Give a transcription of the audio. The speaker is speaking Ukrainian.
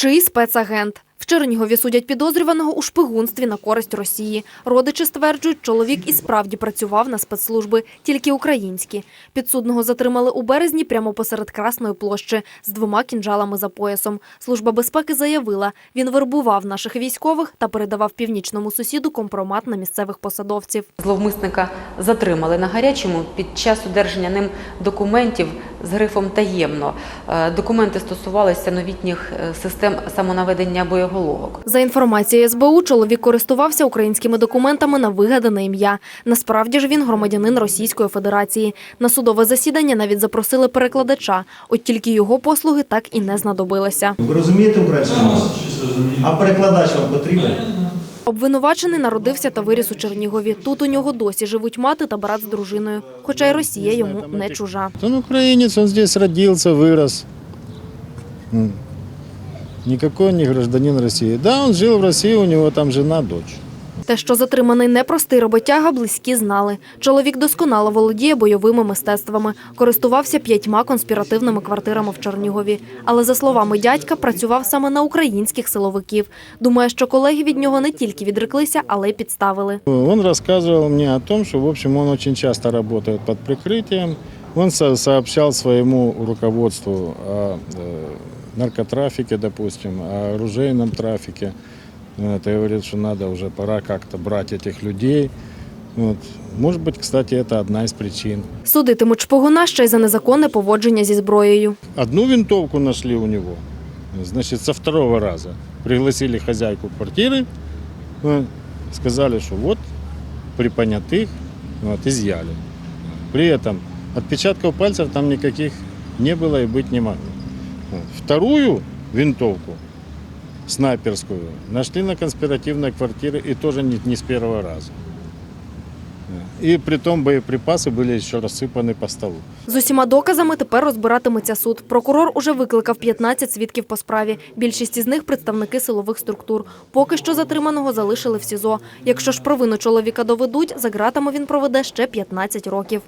Чий спецагент? Чернігові судять підозрюваного у шпигунстві на користь Росії. Родичі стверджують, чоловік і справді працював на спецслужби, тільки українські. Підсудного затримали у березні прямо посеред Красної площі з двома кінжалами за поясом. Служба безпеки заявила, він вербував наших військових та передавав північному сусіду компромат на місцевих посадовців. Зловмисника затримали на гарячому під час одержання ним документів з грифом таємно. Е, Документи стосувалися новітніх е, систем самонаведення боєголовок. За інформацією СБУ, чоловік користувався українськими документами на вигадане ім'я. Насправді ж він громадянин Російської Федерації. На судове засідання навіть запросили перекладача, от тільки його послуги так і не знадобилися. Ви розумієте українську мову? А перекладач вам потрібен? Обвинувачений народився та виріс у Чернігові. Тут у нього досі живуть мати та брат з дружиною. Хоча й Росія йому не чужа. Он украинец, он здесь родился, вырос. М. Никакой не гражданин России. Да, он жил в России, у него там жена, дочь. Те, що затриманий непростий роботяга, близькі знали. Чоловік досконало володіє бойовими мистецтвами, користувався п'ятьма конспіративними квартирами в Чернігові. Але за словами дядька, працював саме на українських силовиків. Думає, що колеги від нього не тільки відреклися, але й підставили. Он рассказывал мне о том, что, в общем, он очень часто работает под прикрытием. Он со- сообщал своему руководству о э, наркотрафике, допустим, о оружейном трафике. Вот, и говорит, что надо уже пора как-то брать этих людей. Вот. Может быть, кстати, это одна из причин. Судитимуть шпигуна ще й за незаконне поводження зі зброєю. Одну винтовку нашли у него, значит, со второго раза. Пригласили хозяйку квартиры, э, сказали, что вот, при понятых, вот, изъяли. При этом отпечатков пальцев там никаких не было и быть не могло. Вот. Вторую винтовку, снайперскую, нашли на конспиративной квартире и тоже не, не с первого раза. И при том боеприпасы были еще рассыпаны по столу. З усіма доказами тепер розбиратиметься суд. Прокурор уже викликав 15 свідків по справі. Більшість із них – представники силових структур. Поки що затриманого залишили в СІЗО. Якщо ж провину чоловіка доведуть, за ґратами він проведе ще 15 років.